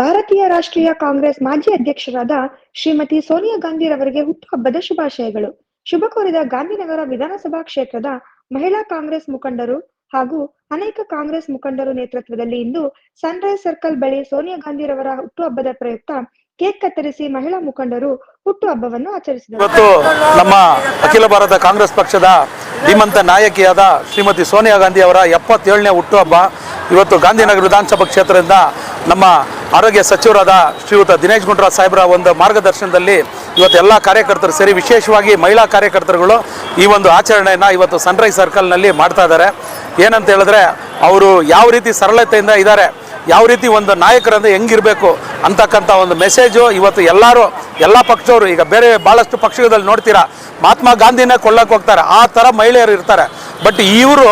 ಭಾರತೀಯ ರಾಷ್ಟ್ರೀಯ ಕಾಂಗ್ರೆಸ್ ಮಾಜಿ ಅಧ್ಯಕ್ಷರಾದ ಶ್ರೀಮತಿ ಸೋನಿಯಾ ಗಾಂಧಿ ರವರಿಗೆ ಹುಟ್ಟುಹಬ್ಬದ ಶುಭಾಶಯಗಳು. ಶುಭ ಕೋರಿದ ಗಾಂಧಿನಗರ ವಿಧಾನಸಭಾ ಕ್ಷೇತ್ರದ ಮಹಿಳಾ ಕಾಂಗ್ರೆಸ್ ಮುಖಂಡರು ಹಾಗೂ ಅನೇಕ ಕಾಂಗ್ರೆಸ್ ಮುಖಂಡರು ನೇತೃತ್ವದಲ್ಲಿ ಇಂದು ಸನ್ರೈಸ್ ಸರ್ಕಲ್ ಬಳಿ ಸೋನಿಯಾ ಗಾಂಧಿ ರವರ ಹುಟ್ಟುಹಬ್ಬದ ಪ್ರಯುಕ್ತ ಕೇಕ್ ಕತ್ತರಿಸಿ ಮಹಿಳಾ ಮುಖಂಡರು ಹುಟ್ಟುಹಬ್ಬವನ್ನು ಆಚರಿಸಿದರು. ಇವತ್ತು ನಮ್ಮ ಅಖಿಲ ಭಾರತ ಕಾಂಗ್ರೆಸ್ ಪಕ್ಷದ ಧೀಮಂತ ನಾಯಕಿಯಾದ ಶ್ರೀಮತಿ ಸೋನಿಯಾ ಗಾಂಧಿ ಅವರ ಎಪ್ಪತ್ತೇಳನೇ ಹುಟ್ಟುಹಬ್ಬ ಇವತ್ತು ಗಾಂಧಿನಗರ ವಿಧಾನಸಭಾ ಕ್ಷೇತ್ರದಿಂದ ನಮ್ಮ ಆರೋಗ್ಯ ಸಚಿವರಾದ ಶ್ರೀಯುತ ದಿನೇಶ್ ಗುಂಡೂರಾವ್ ಸಾಹೇಬರ ಒಂದು ಮಾರ್ಗದರ್ಶನದಲ್ಲಿ ಇವತ್ತು ಎಲ್ಲ ಕಾರ್ಯಕರ್ತರು ಸೇರಿ ವಿಶೇಷವಾಗಿ ಮಹಿಳಾ ಕಾರ್ಯಕರ್ತರುಗಳು ಈ ಒಂದು ಆಚರಣೆಯನ್ನು ಇವತ್ತು ಸನ್ರೈಸ್ ಸರ್ಕಲ್ನಲ್ಲಿ ಮಾಡ್ತಾ ಇದ್ದಾರೆ. ಏನಂತ ಹೇಳಿದ್ರೆ ಅವರು ಯಾವ ರೀತಿ ಸರಳತೆಯಿಂದ ಇದ್ದಾರೆ, ಯಾವ ರೀತಿ ಒಂದು ನಾಯಕರಂದ್ರೆ ಹೆಂಗಿರಬೇಕು ಅಂತಕ್ಕಂಥ ಒಂದು ಮೆಸೇಜು ಇವತ್ತು ಎಲ್ಲರೂ, ಎಲ್ಲ ಪಕ್ಷವರು ಈಗ ಬೇರೆ ಭಾಳಷ್ಟು ಪಕ್ಷದಲ್ಲಿ ನೋಡ್ತೀರಾ, ಮಹಾತ್ಮ ಗಾಂಧಿನ ಕೊಳ್ಳಕ್ಕೆ ಹೋಗ್ತಾರೆ, ಆ ಥರ ಮಹಿಳೆಯರು ಇರ್ತಾರೆ. ಬಟ್ ಇವರು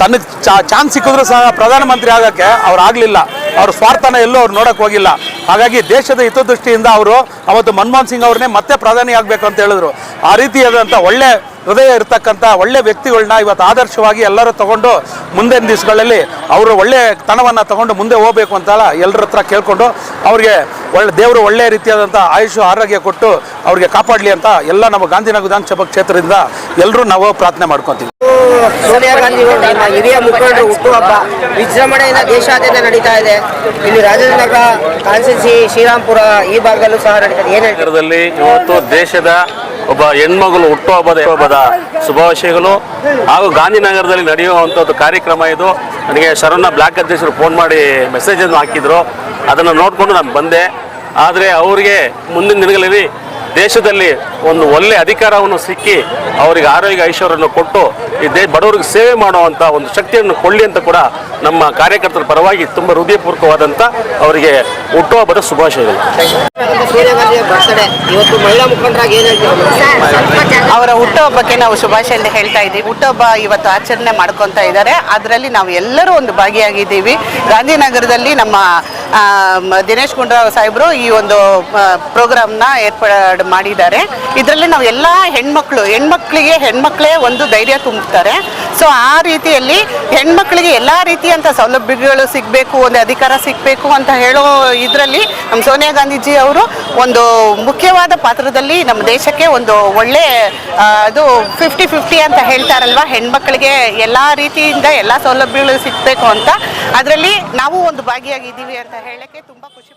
ತನಗೆ ಚಾನ್ಸ್ ಸಿಕ್ಕಿದ್ರು ಸಹ ಪ್ರಧಾನಮಂತ್ರಿ ಆಗೋಕ್ಕೆ ಅವ್ರು ಆಗಲಿಲ್ಲ. ಅವ್ರ ಸ್ವಾರ್ಥನ ಎಲ್ಲೂ ಅವ್ರು ನೋಡಕ್ಕೆ ಹೋಗಿಲ್ಲ. ಹಾಗಾಗಿ ದೇಶದ ಹಿತದೃಷ್ಟಿಯಿಂದ ಅವರು ಅವತ್ತು ಮನಮೋಹನ್ ಸಿಂಗ್ ಅವ್ರನ್ನೇ ಮತ್ತೆ ಪ್ರಧಾನಿ ಆಗಬೇಕು ಅಂತ ಹೇಳಿದ್ರು. ಆ ರೀತಿಯಾದಂಥ ಒಳ್ಳೆ ಹೃದಯ ಇರತಕ್ಕಂಥ ಒಳ್ಳೆ ವ್ಯಕ್ತಿಗಳನ್ನ ಇವತ್ತು ಆದರ್ಶವಾಗಿ ಎಲ್ಲರೂ ತಗೊಂಡು ಮುಂದಿನ ದಿವಸಗಳಲ್ಲಿ ಅವರು ಒಳ್ಳೆ ತನವನ್ನು ತಗೊಂಡು ಮುಂದೆ ಹೋಗಬೇಕು ಅಂತ ಎಲ್ಲರ ಹತ್ರ ಕೇಳಿಕೊಂಡು ಅವ್ರಿಗೆ ಒಳ್ಳೆ ದೇವರು ಒಳ್ಳೆ ರೀತಿಯಾದಂಥ ಆಯುಷ್ ಆರೋಗ್ಯ ಕೊಟ್ಟು ಅವ್ರಿಗೆ ಕಾಪಾಡಲಿ ಅಂತ ಎಲ್ಲ ನಮ್ಮ ಗಾಂಧಿನಗರ ವಿಧಾನಸಭಾ ಕ್ಷೇತ್ರದಿಂದ ಎಲ್ಲರೂ ನಾವು ಪ್ರಾರ್ಥನೆ ಮಾಡ್ಕೊತೀವಿ. ಸೋನಿಯಾ ಗಾಂಧಿ ಅವರು ನಮ್ಮ ಹಿರಿಯ ಮುಖಂಡರು ಹುಟ್ಟುಹಬ್ಬ ವಿಜೃಂಭಣೆಯಿಂದ ದೇಶಾದ್ಯಂತ ನಡೀತಾ ಇದೆ. ಇಲ್ಲಿ ರಾಜನಗರ ಕಾನ್ಸೆನ್ಸಿ ಶ್ರೀರಾಮ್ಪುರ ಈ ಭಾಗದಲ್ಲೂ ಸಹ ನಡೀತಾ ಇದೆ. ಏನ್ ಹೇಳ್ತೀರಾ? ನಗರದಲ್ಲಿ ಇವತ್ತು ದೇಶದ ಒಬ್ಬ ಹೆಣ್ಮಗಳು ಹುಟ್ಟುಹಬ್ಬದ ಹಬ್ಬದ ಶುಭಾಶಯಗಳು. ಹಾಗೂ ಗಾಂಧಿನಗರದಲ್ಲಿ ನಡೆಯುವಂಥದ್ದು ಕಾರ್ಯಕ್ರಮ ಇದು. ನನಗೆ ಶರಣ ಬ್ಲಾಕ್ ಅಧ್ಯಕ್ಷರು ಫೋನ್ ಮಾಡಿ ಮೆಸೇಜನ್ನು ಹಾಕಿದ್ರು. ಅದನ್ನು ನೋಡಿಕೊಂಡು ನಾನು ಬಂದೆ. ಆದರೆ ಅವರಿಗೆ ಮುಂದಿನ ದಿನಗಳಲ್ಲಿ ದೇಶದಲ್ಲಿ ಒಂದು ಒಳ್ಳೆ ಅಧಿಕಾರವನ್ನು ಸಿಕ್ಕಿ ಅವರಿಗೆ ಆರೋಗ್ಯ ಐಶ್ವರ್ಯವನ್ನು ಕೊಟ್ಟು ಈ ದೇ, ಬಡವರಿಗೆ ಸೇವೆ ಮಾಡುವಂಥ ಒಂದು ಶಕ್ತಿಯನ್ನು ಕೊಳ್ಳಿ ಅಂತ ಕೂಡ ನಮ್ಮ ಕಾರ್ಯಕರ್ತರ ಪರವಾಗಿ ತುಂಬ ಹೃದಯಪೂರ್ವಕವಾದಂಥ ಅವರಿಗೆ ಹುಟ್ಟುಹಬ್ಬದ ಶುಭಾಶಯಗಳು. ಅವರ ಹುಟ್ಟುಹಬ್ಬಕ್ಕೆ ನಾವು ಶುಭಾಶಯ ಹೇಳ್ತಾ ಇದ್ದೀವಿ. ಹುಟ್ಟುಹಬ್ಬ ಇವತ್ತು ಆಚರಣೆ ಮಾಡ್ಕೊತಾ ಇದ್ದಾರೆ. ಅದರಲ್ಲಿ ನಾವು ಎಲ್ಲರೂ ಒಂದು ಭಾಗಿಯಾಗಿದ್ದೀವಿ. ಗಾಂಧಿನಗರದಲ್ಲಿ ನಮ್ಮ ದಿನೇಶ್ ಗುಂಡೂರಾವ್ ಸಾಹೇಬರು ಈ ಒಂದು ಪ್ರೋಗ್ರಾಮ್ನ ಏರ್ಪಾಡು ಮಾಡಿದ್ದಾರೆ. ಇದರಲ್ಲಿ ನಾವು ಎಲ್ಲ ಹೆಣ್ಮಕ್ಳು, ಹೆಣ್ಮಕ್ಳಿಗೆ ಹೆಣ್ಮಕ್ಳೇ ಒಂದು ಧೈರ್ಯ ತುಂಬುತ್ತಾರೆ ಸೊ ಆ ರೀತಿಯಲ್ಲಿ ಹೆಣ್ಮಕ್ಳಿಗೆ ಎಲ್ಲ ರೀತಿಯಂಥ ಸೌಲಭ್ಯಗಳು ಸಿಗಬೇಕು, ಒಂದು ಅಧಿಕಾರ ಸಿಗಬೇಕು ಅಂತ ಹೇಳೋ ಇದರಲ್ಲಿ ನಮ್ಮ ಸೋನಿಯಾ ಗಾಂಧೀಜಿ ಅವರು ಒಂದು ಮುಖ್ಯವಾದ ಪಾತ್ರದಲ್ಲಿ ನಮ್ಮ ದೇಶಕ್ಕೆ ಒಂದು ಒಳ್ಳೆ ಅದು ಫಿಫ್ಟಿ ಫಿಫ್ಟಿ ಅಂತ ಹೇಳ್ತಾರಲ್ವ? ಹೆಣ್ಮಕ್ಳಿಗೆ ಎಲ್ಲ ರೀತಿಯಿಂದ ಎಲ್ಲ ಸೌಲಭ್ಯಗಳು ಸಿಗಬೇಕು ಅಂತ. ಅದರಲ್ಲಿ ನಾವು ಒಂದು ಭಾಗಿಯಾಗಿದ್ದೀವಿ ಅಂತ ಹೇಳಕ್ಕೆ ತುಂಬ ಖುಷಿ